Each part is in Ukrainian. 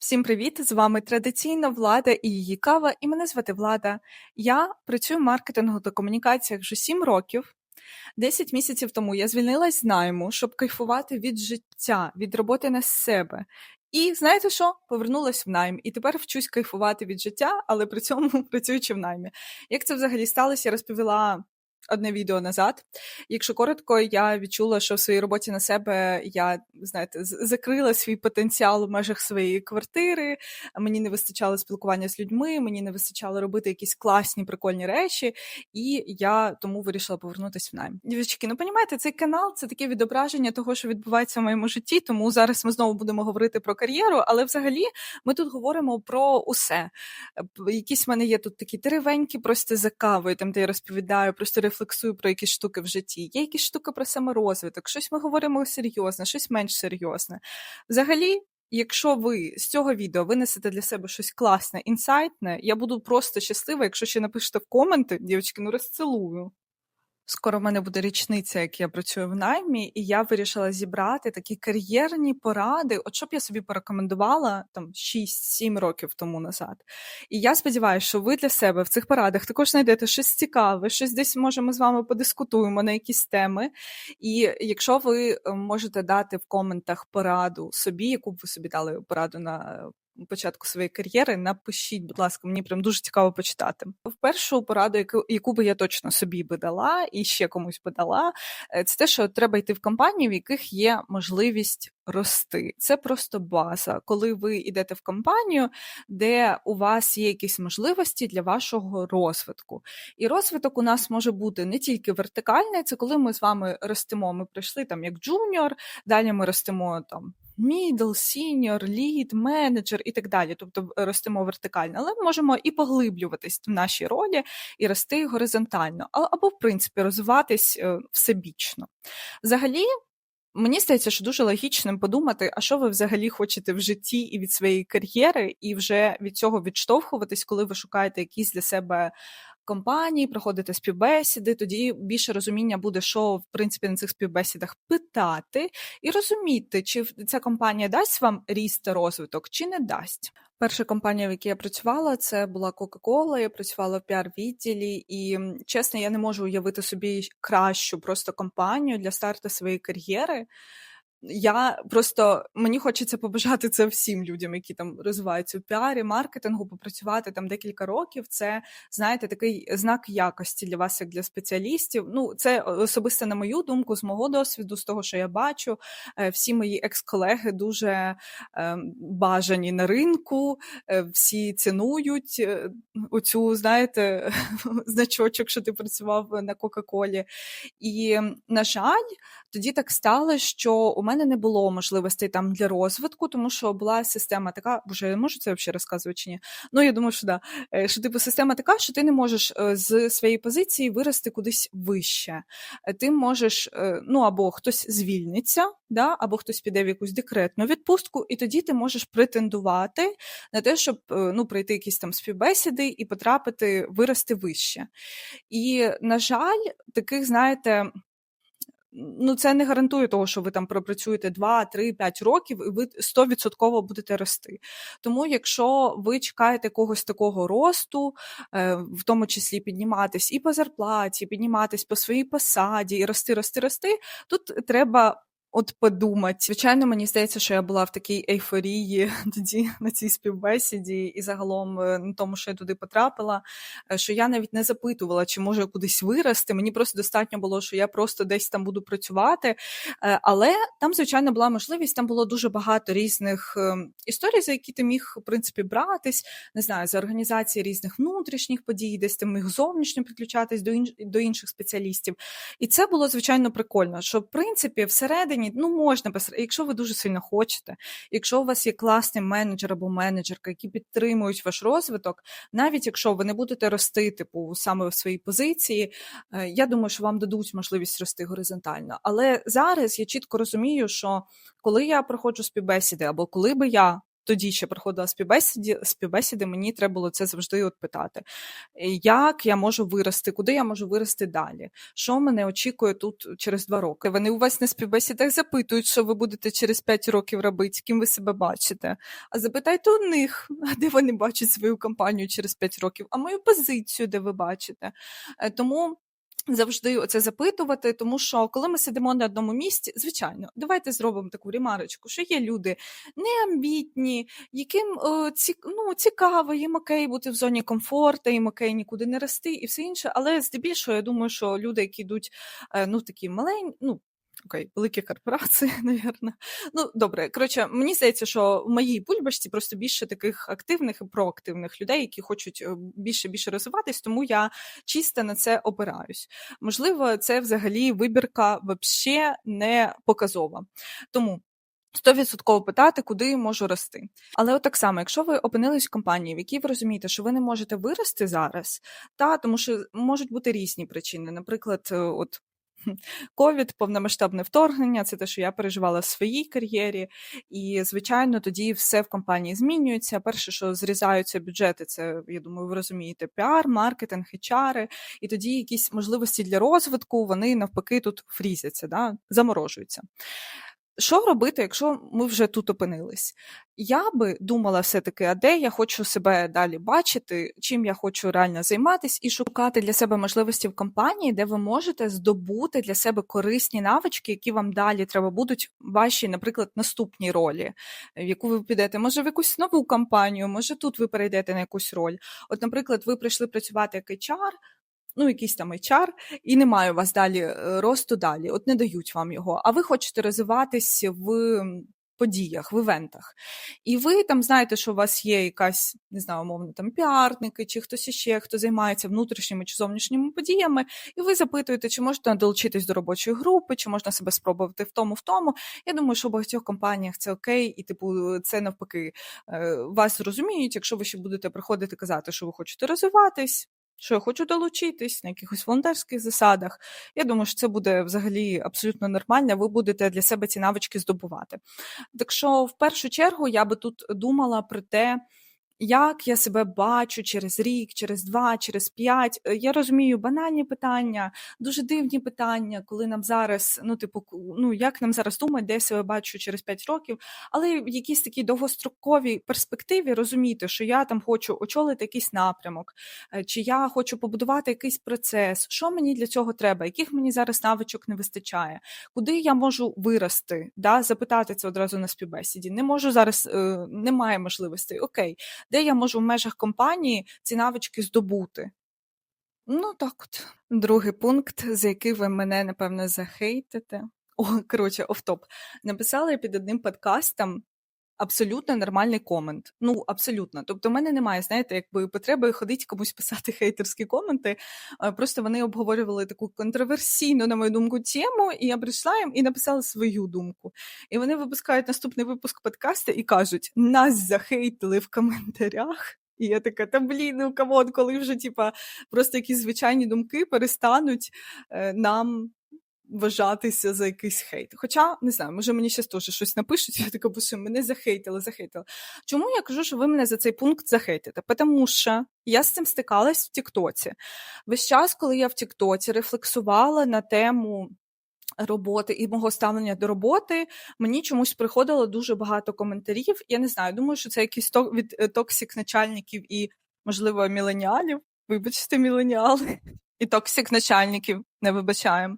Всім привіт! З вами традиційно Влада і її кава, і мене звати Влада. Я працюю в маркетингу та комунікаціях вже 7 років. 10 місяців тому я звільнилась з найму, щоб кайфувати від життя, від роботи на себе. І знаєте що? Повернулась в найм. І тепер вчусь кайфувати від життя, але при цьому працюючи в наймі. Як це взагалі сталося, я розповіла одне відео назад. Якщо коротко, я відчула, що в своїй роботі на себе я знаєте, закрила свій потенціал в межах своєї квартири. Мені не вистачало спілкування з людьми, мені не вистачало робити якісь класні, прикольні речі, і я тому вирішила повернутися в найм. Дівчатки, ну понімаєте, цей канал це таке відображення того, що відбувається в моєму житті. Тому зараз ми знову будемо говорити про кар'єру, але взагалі ми тут говоримо про усе. Е, Якісь в мене є тут такі деревенькі, просто за кавою, там де я розповідаю, просто рефлексую про якісь штуки в житті. Є якісь штуки про саморозвиток, щось ми говоримо серйозне, щось менш серйозне. Взагалі. Якщо ви з цього відео винесете для себе щось класне, інсайтне, я буду просто щаслива, якщо ще напишете в коменти, дівчатки, ну розцілую. Скоро в мене буде річниця, як я працюю в наймі, і я вирішила зібрати такі кар'єрні поради, от щоб я собі порекомендувала там 6-7 років тому назад. І я сподіваюся, що ви для себе в цих порадах також знайдете щось цікаве, щось десь може ми з вами подискутуємо на якісь теми. І якщо ви е, можете дати в коментах пораду собі, яку б ви собі дали пораду на початку своєї кар'єри, напишіть, будь ласка, мені прям дуже цікаво почитати. В першу пораду, яку, яку би я точно собі би дала і ще комусь би дала, е, це те, що треба йти в компанії, в яких є можливість рости. Це просто база. Коли ви йдете в компанію, де у вас є якісь можливості для вашого розвитку. І розвиток у нас може бути не тільки вертикальний, це коли ми з вами ростемо. Ми прийшли там як джуніор, далі ми ростемо там. Мідл, сіньор, лід, менеджер і так далі. Тобто в- ростемо вертикально, але ми можемо і поглиблюватись в нашій ролі, і рости горизонтально, або, в принципі, розвиватись е, всебічно. Взагалі, Мені здається, що дуже логічним подумати, а що ви взагалі хочете в житті і від своєї кар'єри, і вже від цього відштовхуватись, коли ви шукаєте якісь для себе компанії, проходите співбесіди, тоді більше розуміння буде, що в принципі на цих співбесідах питати, і розуміти, чи ця компанія дасть вам ріст та розвиток, чи не дасть. Перша компанія, в якій я працювала, це була Coca-Cola. Я працювала в піар-відділі, і чесно, я не можу уявити собі кращу просто компанію для старту своєї кар'єри. Я просто мені хочеться побажати це всім людям, які там розвиваються в піарі, маркетингу, попрацювати там декілька років. Це знаєте, такий знак якості для вас, як для спеціалістів. Ну, це особисто на мою думку, з мого досвіду, з того, що я бачу. Е, Всі мої екс-колеги дуже е, бажані на ринку, е, всі цінують оцю, знаєте, значочок, що ти працював на Кока-Колі. І, на жаль, тоді так стало, що у мене не було можливостей там для розвитку, тому що була система така, боже, я можу це взагалі розказувати чи ні? Ну, я думаю, що да. Е, Що типу система така, що ти не можеш е, з своєї позиції вирости кудись вище. Е, Ти можеш, ну або хтось звільниться, да, або хтось піде в якусь декретну відпустку, і тоді ти можеш претендувати на те, щоб ну, пройти якісь там співбесіди і потрапити, вирости вище. І, на жаль, таких, знаєте, ну, це не гарантує того, що ви там пропрацюєте 2, 3, 5 років, і ви 100% будете рости. Тому, якщо ви чекаєте когось такого росту, е, в тому числі підніматись і по зарплаті, підніматись по своїй посаді, і рости, рости, рости, тут треба. От подумати. Звичайно, мені здається, що я була в такій ейфорії тоді на цій співбесіді, і загалом е, на тому, що я туди потрапила, е, що я навіть не запитувала, чи може я кудись вирости. Мені просто достатньо було, що я просто десь там буду працювати. Е, Але там, звичайно, була можливість, там було дуже багато різних історій, за які ти міг, в принципі, братись, не знаю, за організації різних внутрішніх подій, десь ти міг зовнішньо підключатись до інших спеціалістів. І це було, звичайно, прикольно, що, в принципі, всередині, ну, можна, без- якщо ви дуже сильно хочете, якщо у вас є класний менеджер або менеджерка, які підтримують ваш розвиток, навіть якщо ви не будете рости, типу, саме в своїй позиції, е, я думаю, що вам дадуть можливість рости горизонтально. Але зараз я чітко розумію, що коли я проходжу співбесіди, або коли би я тоді ще проходила співбесіді, співбесіди, мені треба було це завжди от питати. Як я можу вирости, куди я можу вирости далі? Що мене очікує тут через два роки? Вони у вас на співбесідах запитують, що ви будете через п'ять років робити, ким ви себе бачите. А запитайте у них, де вони бачать свою компанію через п'ять років, а мою позицію, де ви бачите. Е, Тому завжди оце запитувати, тому що коли ми сидимо на одному місці, звичайно, давайте зробимо таку ремарочку, що є люди неамбітні, яким е, ну, цікаво, їм окей бути в зоні комфорту, їм окей нікуди не рости і все інше. Але здебільшого, я думаю, що люди, які йдуть е, ну, такі маленькі, ну. Окей, великі корпорації, навірно. Ну, добре, коротше, мені здається, що в моїй бульбашці просто більше таких активних і проактивних людей, які хочуть е, більше більше розвиватись, тому я чисто на це опираюсь. Можливо, це взагалі вибірка вообще не показова. Тому. 100% питати, куди можу рости. Але от так само, якщо ви опинились в компанії, в якій ви розумієте, що ви не можете вирости зараз, та тому що можуть бути різні причини. Наприклад, е, от ковід, повномасштабне вторгнення, це те, що я переживала в своїй кар'єрі, і звичайно, тоді все в компанії змінюється. Перше, що зрізаються бюджети, це я думаю, ви розумієте, піар, маркетинг, HR, і тоді якісь можливості для розвитку вони навпаки тут фрізяться, да? заморожуються. Що робити, якщо ми вже тут опинились? Я би думала все-таки, а де я хочу себе далі бачити, чим я хочу реально займатися, і шукати для себе можливості в компанії, де ви можете здобути для себе корисні навички, які вам далі треба будуть в вашій, наприклад, наступній ролі, в яку ви підете, може в якусь нову компанію, може тут ви перейдете на якусь роль. От, наприклад, ви прийшли працювати як HR, ну, якийсь там HR, і немає у вас далі е, росту далі, от не дають вам його, а ви хочете розвиватись в подіях, в івентах. І ви там знаєте, що у вас є якась, не знаю, умовно, там піарники, чи хтось іще, хто займається внутрішніми чи зовнішніми подіями, і ви запитуєте, чи можете долучитись до робочої групи, чи можна себе спробувати в тому, в тому. Я думаю, що в багатьох компаніях це окей, і типу, це навпаки е, вас зрозуміють, якщо ви ще будете приходити казати, що ви хочете розвиватись що я хочу долучитись на якихось волонтерських засадах. Я думаю, що це буде взагалі абсолютно нормально. Ви будете для себе ці навички здобувати. Так що, в першу чергу, я би тут думала про те. Як я себе бачу через рік, через два, через п'ять. Е, я розумію банальні питання, дуже дивні питання, коли нам зараз, ну, типу, ну як нам зараз думати, де себе бачу через п'ять років, але в якійсь такій довгостроковій перспективі розуміти, що я там хочу очолити якийсь напрямок, е, чи я хочу побудувати якийсь процес, що мені для цього треба, яких мені зараз навичок не вистачає, куди я можу вирости, да, запитати це одразу на співбесіді. Не можу зараз, е, немає можливостей. Окей де я можу в межах компанії ці навички здобути. Ну, так от. Другий пункт, за який ви мене, напевно, захейтите. О, коротше, офтоп. Написала я під одним подкастом абсолютно нормальний комент. Ну, абсолютно. Тобто, в мене немає, знаєте, якби потреби ходити комусь писати хейтерські коменти. Просто вони обговорювали таку контроверсійну, на мою думку, тему, і я прийшла їм і написала свою думку. І вони випускають наступний випуск подкасту і кажуть: нас захейтили в коментарях. І я така, та блін, ну камон, коли вже типа просто якісь звичайні думки перестануть е, нам вважатися за якийсь хейт. Хоча, не знаю, може мені ще теж щось напишуть, я така, бо мене захейтили, захейтили. Чому я кажу, що ви мене за цей пункт захейтите? Тому що я з цим стикалась в Тіктоці. Весь час, коли я в Тіктоці рефлексувала на тему. Роботи і мого ставлення до роботи мені чомусь приходило дуже багато коментарів. Я не знаю, думаю, що це якийсь ток від е, токсик начальників і, можливо, міленіалів. Вибачте, міленіали і токсик начальників не вибачаємо.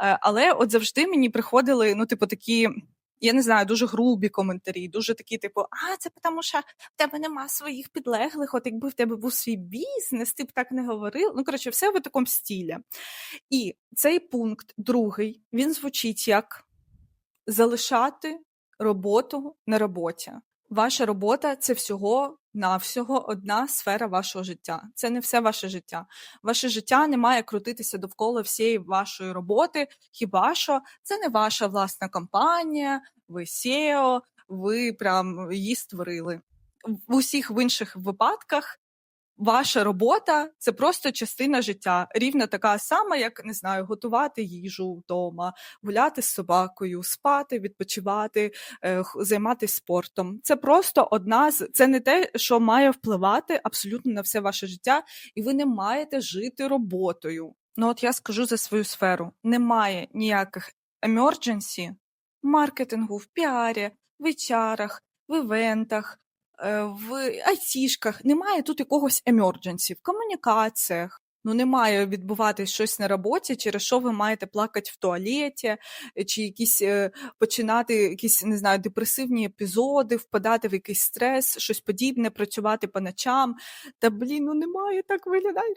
Е, але от завжди мені приходили, ну, типу, такі. Я не знаю, дуже грубі коментарі, дуже такі, типу, а це тому, що в тебе нема своїх підлеглих, от якби в тебе був свій бізнес, ти б так не говорив. Ну, коротше, все в такому стілі. І цей пункт, другий, він звучить як залишати роботу на роботі. Ваша робота це всього навсього одна сфера вашого життя. Це не все ваше життя. Ваше життя не має крутитися довкола всієї вашої роботи. Хіба що це не ваша власна компанія, ви SEO, ви прям її створили. В усіх інших випадках ваша робота це просто частина життя, рівно така сама, як не знаю, готувати їжу вдома, гуляти з собакою, спати, відпочивати, е, займатися спортом. Це просто одна з це не те, що має впливати абсолютно на все ваше життя, і ви не маєте жити роботою. Ну, от я скажу за свою сферу: немає ніяких в маркетингу, в піарі, в HR, в івентах, в айтішках. Немає тут якогось emergency в комунікаціях. Ну, не має відбуватись щось на роботі, через що ви маєте плакати в туалеті, е, чи якісь е, починати якісь не знаю, депресивні епізоди, впадати в якийсь стрес, щось подібне, працювати по ночам. Та блін, ну немає так виглядає.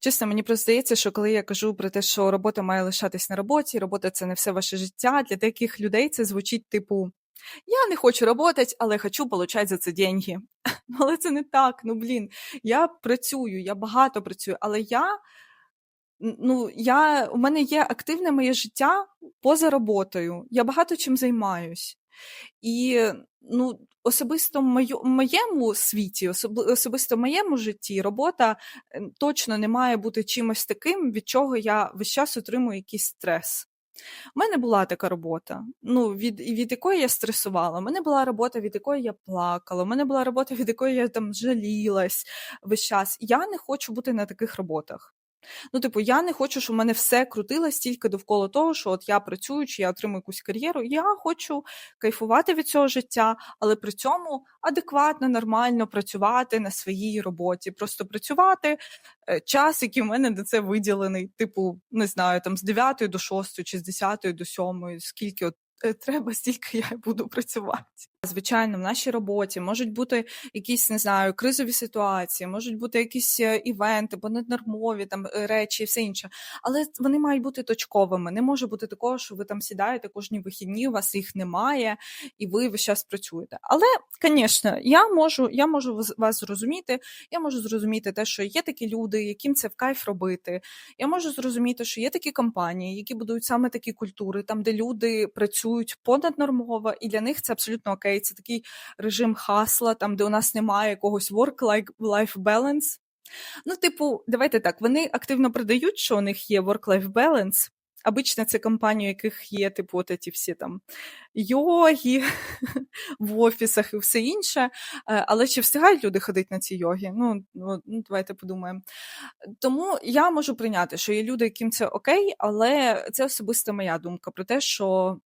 Чесно, мені просто здається, що коли я кажу про те, що робота має лишатись на роботі, робота це не все ваше життя. Для деяких людей це звучить типу: я не хочу працювати, але хочу отримати за це деньги. Ну, Але це не так. Ну блін, я працюю, я багато працюю, але я. Ну, я, у мене є активне моє життя поза роботою. Я багато чим займаюсь. І ну, особисто в моєму світі, особи- особисто в моєму житті, робота точно не має бути чимось таким, від чого я весь час отримую якийсь стрес. У мене була така робота, ну, від, від якої я стресувала. У мене була робота, від якої я плакала. У мене була робота, від якої я там жалілась весь час. Я не хочу бути на таких роботах. Ну, типу, я не хочу, щоб в мене все крутилось тільки довкола того, що от я працюю, чи я отримую якусь кар'єру. Я хочу кайфувати від цього життя, але при цьому адекватно, нормально працювати на своїй роботі. Просто працювати е, час, який в мене на це виділений, типу, не знаю, там з 9 до 6 чи з 10 до 7, скільки от е, треба, стільки я буду працювати. Звичайно, в нашій роботі можуть бути якісь, не знаю, кризові ситуації, можуть бути якісь е, івенти, понаднормові там е, речі і все інше. Але вони мають бути точковими. Не може бути такого, що ви там сідаєте кожні вихідні, у вас їх немає, і ви весь час працюєте. Але, звісно, я можу, я можу вас зрозуміти. Я можу зрозуміти те, що є такі люди, яким це в кайф робити. Я можу зрозуміти, що є такі компанії, які будують саме такі культури, там, де люди працюють понаднормово, і для них це абсолютно окей. Це такий режим хасла, там, де у нас немає якогось work-life balance. Ну, типу, давайте так, вони активно продають, що у них є work-life balance. Обично це компанії, у яких є, типу, от ці всі там йоги в офісах і все інше. Е, Але чи встигають люди ходити на ці йоги? Ну, ну, ну, давайте подумаємо. Тому я можу прийняти, що є люди, яким це окей, але це особиста моя думка про те, що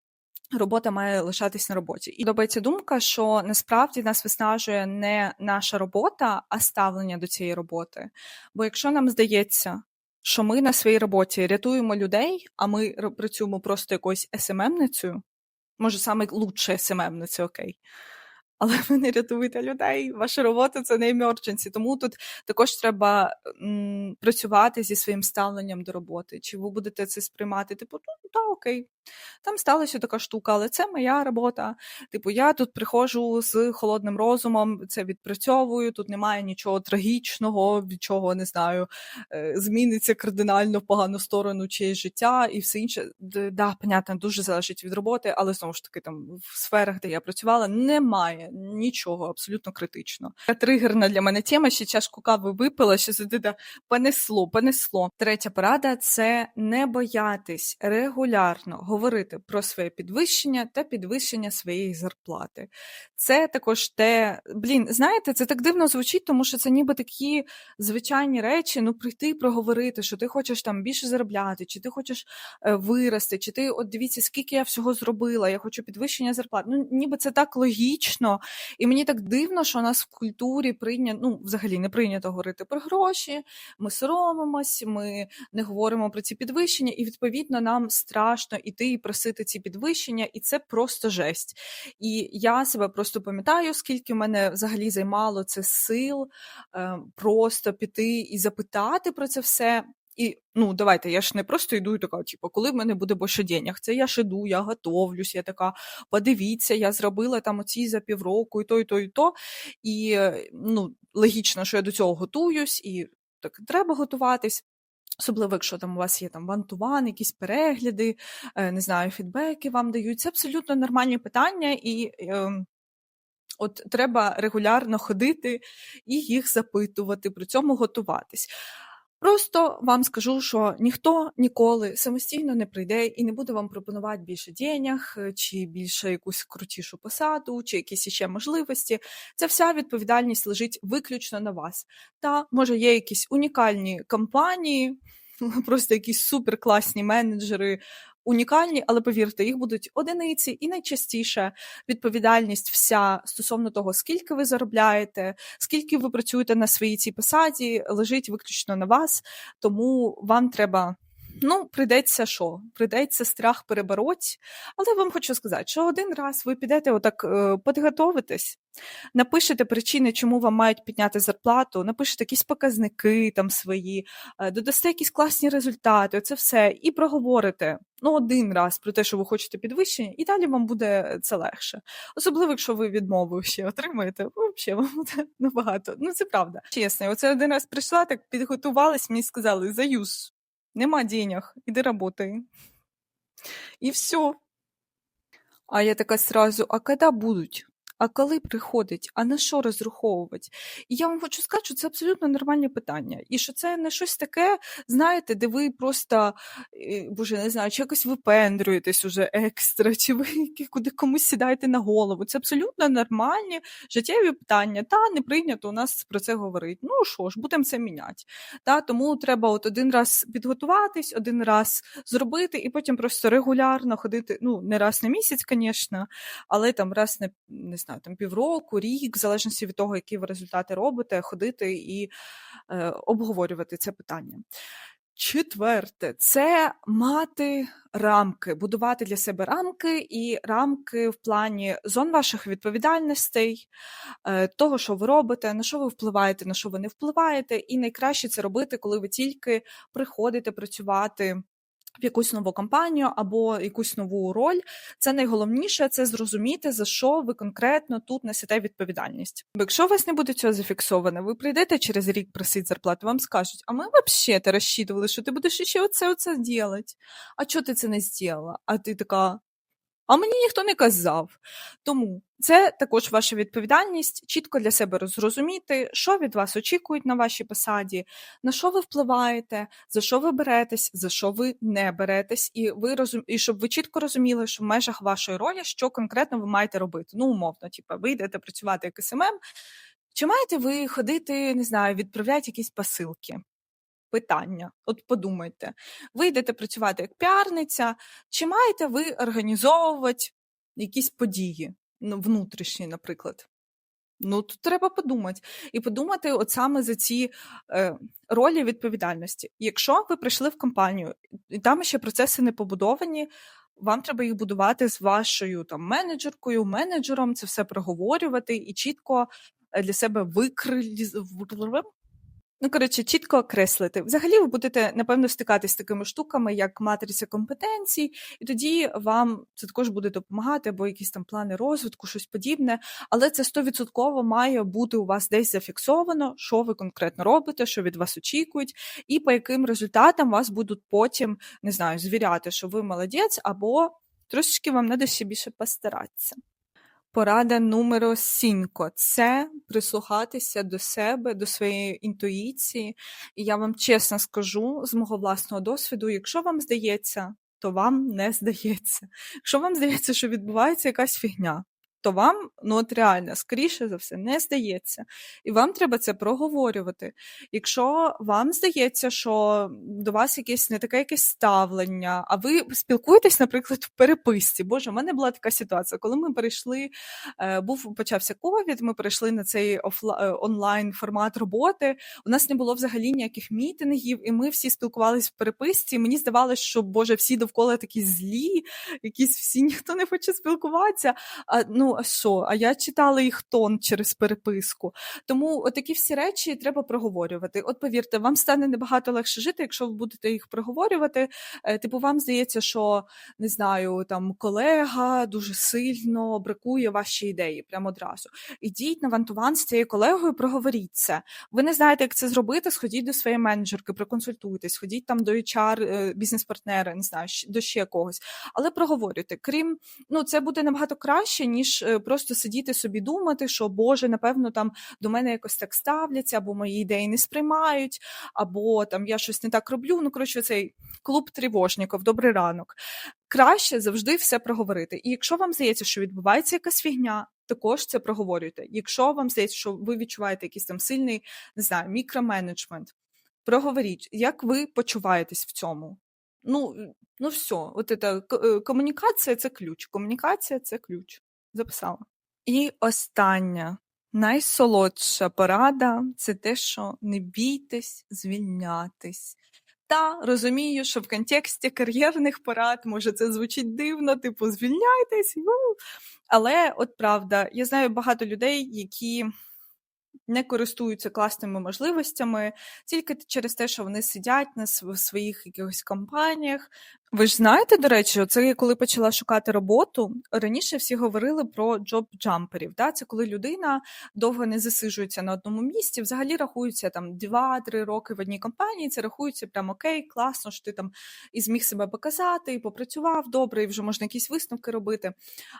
робота має лишатись на роботі. І подобається думка, що насправді нас виснажує не наша робота, а ставлення до цієї роботи. Бо якщо нам здається, що ми на своїй роботі рятуємо людей, а ми працюємо просто якоюсь СММницею, може, саме лучше СММниця, окей. Але ви не рятуєте людей. Ваша робота це не emergency. Тому тут також треба м, працювати зі своїм ставленням до роботи. Чи ви будете це сприймати? Типу, ну та окей, там сталася така штука, але це моя робота. Типу, я тут приходжу з холодним розумом, це відпрацьовую. Тут немає нічого трагічного, від чого не знаю, е, зміниться кардинально в погану сторону чиєсь життя і все інше. Да, понятно, дуже залежить від роботи, але знову ж таки, там в сферах, де я працювала, немає нічого абсолютно критичного. Така Тригерна для мене тема, ще чашку кави випила, що сидите, понесло, понесло. Третя порада це не боятись регулярно говорити про своє підвищення та підвищення своєї зарплати. Це також те, блін, знаєте, це так дивно звучить, тому що це ніби такі звичайні речі, ну прийти проговорити, що ти хочеш там більше заробляти, чи ти хочеш е, вирости, чи ти от дивіться, скільки я всього зробила, я хочу підвищення зарплат. Ну, ніби це так логічно, і мені так дивно, що у нас в культурі прийнято, ну, взагалі не прийнято говорити про гроші, ми соромимось, ми не говоримо про ці підвищення, і відповідно нам страшно іти і просити ці підвищення, і це просто жесть. І я себе просто пам'ятаю, скільки в мене взагалі займало це сил е, просто піти і запитати про це все. І ну давайте, я ж не просто йду і така, типу, коли в мене буде більше денег, це я ж іду, я готовлюсь, я така, подивіться, я зробила там оці за півроку, і то, і то, і то. І е, ну, логічно, що я до цього готуюсь, і так треба готуватись. Особливо, якщо там у вас є там вантуван, якісь перегляди, е, не знаю, фідбеки вам дають. Це абсолютно нормальні питання, і е, От треба регулярно ходити і їх запитувати, при цьому готуватись. Просто вам скажу, що ніхто ніколи самостійно не прийде і не буде вам пропонувати більше денег, е, чи більше якусь крутішу посаду, чи якісь іще можливості. Ця вся відповідальність лежить виключно на вас. Та може є якісь унікальні компанії, просто якісь суперкласні менеджери. Унікальні, але повірте, їх будуть одиниці, і найчастіше відповідальність вся стосовно того, скільки ви заробляєте, скільки ви працюєте на своїй цій посаді, лежить виключно на вас. Тому вам треба. Ну, прийдеться що? Прийдеться страх перебороть. Але вам хочу сказати, що один раз ви підете отак е, підготовитесь, напишете причини, чому вам мають підняти зарплату, напишете якісь показники там свої, е, додасте якісь класні результати, це все, і проговорите ну, один раз про те, що ви хочете підвищення, і далі вам буде це легше. Особливо, якщо ви відмову ще отримаєте, взагалі вам буде набагато. Ну, це правда. Чесно, оце один раз прийшла, так підготувалась, мені сказали, заюз, нема денег, іди работай. І все. А я така сразу, а когда будуть? А коли приходить, а на що розраховувати? І я вам хочу сказати, що це абсолютно нормальне питання. І що це не щось таке, знаєте, де ви просто, е, боже, не знаю, чи якось випендрюєтесь уже екстра, чи ви куди комусь сідаєте на голову. Це абсолютно нормальні життєві питання. Та не прийнято у нас про це говорити. Ну що ж, будемо це міняти. Та, тому треба от один раз підготуватись, один раз зробити, і потім просто регулярно ходити. Ну, не раз на місяць, звісно, але там раз на не знаю, там півроку, рік, в залежності від того, які ви результати робите, ходити і е, обговорювати це питання. Четверте, це мати рамки, будувати для себе рамки і рамки в плані зон ваших відповідальностей, е, того, що ви робите, на що ви впливаєте, на що ви не впливаєте. І найкраще це робити, коли ви тільки приходите працювати в якусь нову компанію або якусь нову роль. Це найголовніше це зрозуміти, за що ви конкретно тут несете відповідальність. Бо якщо у вас не буде цього зафіксовано, ви прийдете через рік просити зарплату, вам скажуть, а ми взагалі розчитували, що ти будеш ще оце оце робити. А чого ти це не зробила? А ти така. А мені ніхто не казав. Тому це також ваша відповідальність чітко для себе зрозуміти, що від вас очікують на вашій посаді, на що ви впливаєте, за що ви беретесь, за що ви не беретесь, і ви розум... і щоб ви чітко розуміли, що в межах вашої ролі що конкретно ви маєте робити. Ну, умовно, типу, ви йдете працювати як СММ, чи маєте ви ходити, не знаю, відправляти якісь посилки? Питання, от подумайте, ви йдете працювати як піарниця, чи маєте ви організовувати якісь події ну, внутрішні, наприклад? Ну, тут треба подумати. І подумати от саме за ці е, ролі відповідальності. Якщо ви прийшли в компанію, і там ще процеси не побудовані, вам треба їх будувати з вашою там менеджеркою, менеджером, це все проговорювати і чітко е, для себе викриліз... Ну, коротше, чітко окреслити. Взагалі, ви будете, напевно, стикатись з такими штуками, як матриця компетенцій, і тоді вам це також буде допомагати, або якісь там плани розвитку, щось подібне. Але це стовідсотково має бути у вас десь зафіксовано, що ви конкретно робите, що від вас очікують, і по яким результатам вас будуть потім, не знаю, звіряти, що ви молодець, або трошечки вам треба ще більше постаратися. Порада номер сінько – це прислухатися до себе, до своєї інтуїції. І я вам чесно скажу з мого власного досвіду, якщо вам здається, то вам не здається. Якщо вам здається, що відбувається якась фігня, то вам, ну от реально, скоріше за все, не здається. І вам треба це проговорювати. Якщо вам здається, що до вас якесь не таке якесь ставлення, а ви спілкуєтесь, наприклад, в переписці. Боже, у мене була така ситуація, коли ми перейшли, е, був почався ковід, ми перейшли на цей офла, е, онлайн формат роботи. У нас не було взагалі ніяких мітингів, і ми всі спілкувалися в переписці. Мені здавалося, що Боже, всі довкола такі злі, якісь всі ніхто не хоче спілкуватися. А, ну, а що? А я читала їх тон через переписку. Тому такі всі речі треба проговорювати. От повірте, вам стане набагато легше жити, якщо ви будете їх проговорювати. Е, Типу, вам здається, що не знаю, там колега дуже сильно бракує ваші ідеї прямо одразу. Ідіть на вантуван з цією колегою, проговоріть це. Ви не знаєте, як це зробити, сходіть до своєї менеджерки, проконсультуйтесь, ходіть там до HR, е, бізнес-партнера, не знаю, до ще когось. Але проговорюйте. Крім, ну, це буде набагато краще, ніж е, просто сидіти собі думати, що Боже, напевно, там до мене якось так ставляться, або мої ідеї не сприймають, або там я щось не так роблю. Ну, коротше, цей клуб тривожників, добрий ранок. Краще завжди все проговорити. І якщо вам здається, що відбувається якась фігня, також це проговорюйте. Якщо вам здається, що ви відчуваєте якийсь там сильний, не знаю, мікроменеджмент, проговоріть, як ви почуваєтесь в цьому. Ну, ну все, от це, е, комунікація це ключ. Комунікація це ключ. Записала. І остання, найсолодша порада це те, що не бійтесь звільнятись. Та розумію, що в контексті кар'єрних порад може це звучить дивно, типу звільняйтесь. ю. Але от правда, я знаю багато людей, які не користуються класними можливостями тільки через те, що вони сидять на св- своїх якихось компаніях. Ви ж знаєте, до речі, це я коли почала шукати роботу. Раніше всі говорили про джоб-джамперів. Да? Це коли людина довго не засиджується на одному місці, взагалі рахується там 2-3 роки в одній компанії. Це рахується прям окей, класно, що ти там і зміг себе показати, і попрацював добре, і вже можна якісь висновки робити.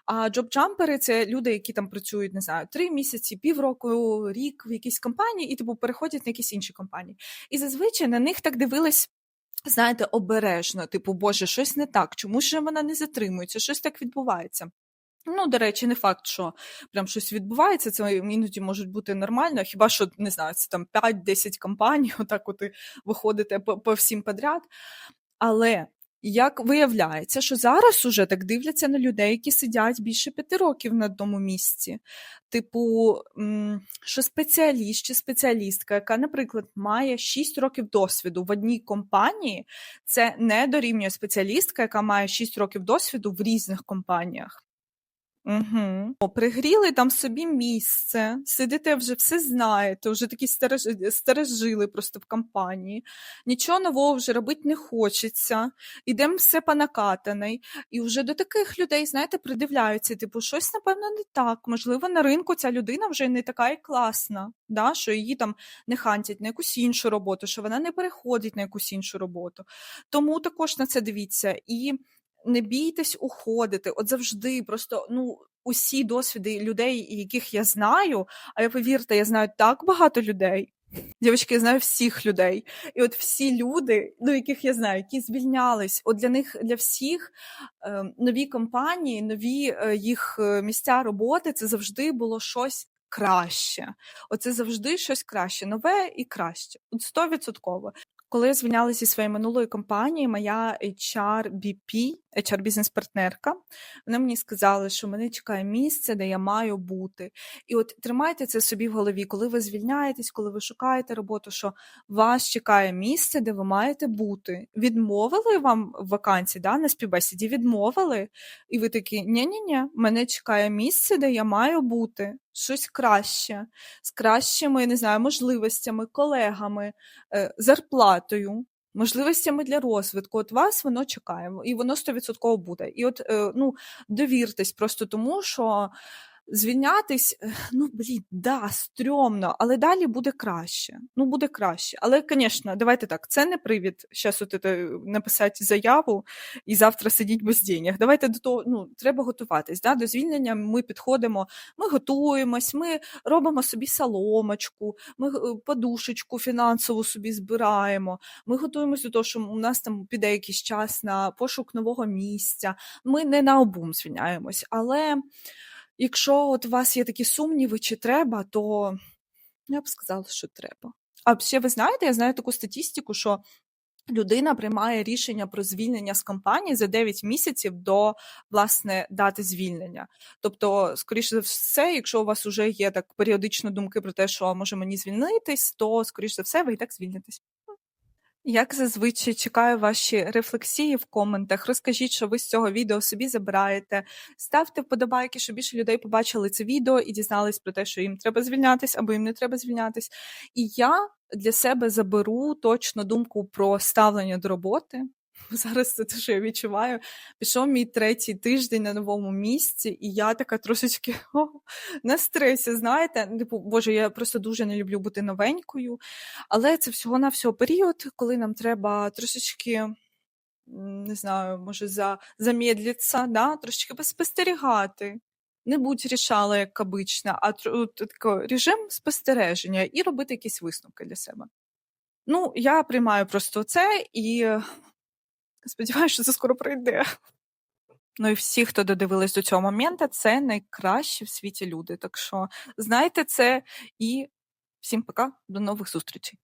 А джоб-джампери це люди, які там працюють, не знаю, три місяці, півроку, рік в якійсь компанії, і типу переходять на якісь інші компанії. І зазвичай на них так дивились. Знаєте, обережно, типу, Боже, щось не так, чому ж вона не затримується, щось так відбувається. Ну, до речі, не факт, що прям щось відбувається, це іноді може бути нормально, хіба що, не знаю, це там 5-10 компаній, отак от і виходите по, по всім подряд. Але як виявляється, що зараз уже так дивляться на людей, які сидять більше п'яти років на одному місці. Типу, що спеціаліст чи спеціалістка, яка, наприклад, має 6 років досвіду в одній компанії, це не дорівнює спеціалістка, яка має 6 років досвіду в різних компаніях. Угу. О, пригріли там собі місце, сидите вже все знаєте, вже такі старожили просто в компанії. Нічого нового вже робити не хочеться. Ідемо все по накатаний. І вже до таких людей, знаєте, придивляються, типу, щось, напевно, не так. Можливо, на ринку ця людина вже не така і класна, да? що її там не хантять на якусь іншу роботу, що вона не переходить на якусь іншу роботу. Тому також на це дивіться. І не бійтесь уходити. От завжди просто ну. Усі досвіди людей, яких я знаю, а я повірте, я знаю так багато людей. Дівчатки, я знаю всіх людей. І от всі люди, ну яких я знаю, які звільнялись, от для них для всіх е, нові компанії, нові е, їх е, місця роботи це завжди було щось краще. Оце завжди щось краще, нове і краще. От стовідсотково. Коли я звільнялася зі своєї минулої компанії, моя HR-BP, HR-бізнес-партнерка, вони мені сказали, що мене чекає місце, де я маю бути. І от тримайте це собі в голові, коли ви звільняєтесь, коли ви шукаєте роботу, що вас чекає місце, де ви маєте бути. Відмовили вам вакансії, да, на співбесіді, відмовили, і ви такі: ні-ні-ні, мене чекає місце, де я маю бути. Щось краще, з кращими, не знаю, можливостями, колегами, е, зарплатою, можливостями для розвитку. От вас воно чекає, і воно 100% буде. І от е, ну, довіртесь просто тому, що звільнятись, е, ну блін, да, стрьомно, але далі буде краще. Ну, буде краще. Але, звісно, давайте так, це не привід зараз от це, написати заяву і завтра сидіть без денег. Давайте до того, ну, треба готуватись. Да? До звільнення ми підходимо, ми готуємось, ми робимо собі соломочку, ми е, подушечку фінансову собі збираємо. Ми готуємося до того, що у нас там піде якийсь час на пошук нового місця. Ми не на обум звільняємось. Але якщо от у вас є такі сумніви, чи треба, то я б сказала, що треба. А ще ви знаєте, я знаю таку статистику, що людина приймає рішення про звільнення з компанії за 9 місяців до власне дати звільнення. Тобто, скоріше за все, якщо у вас вже є так періодично думки про те, що може мені звільнитись, то скоріше за все ви і так звільнитесь. Як зазвичай чекаю ваші рефлексії в коментах. Розкажіть, що ви з цього відео собі забираєте. Ставте вподобайки, щоб більше людей побачили це відео і дізнались про те, що їм треба звільнятись або їм не треба звільнятись. І я для себе заберу точно думку про ставлення до роботи. Зараз це те, що я відчуваю. Пішов мій третій тиждень на новому місці, і я така трошечки о, на стресі, знаєте, типу, боже, я просто дуже не люблю бути новенькою. Але це всього на всього період, коли нам треба трошечки, не знаю, може, за, замедлитися, да? трошечки спостерігати. не будь рішала, як обично, а тако, режим спостереження і робити якісь висновки для себе. Ну, я приймаю просто це і сподіваюся, що це скоро пройде. Ну і всі, хто додивились до цього моменту, це найкращі в світі люди. Так що знайте це і всім пока, до нових зустрічей.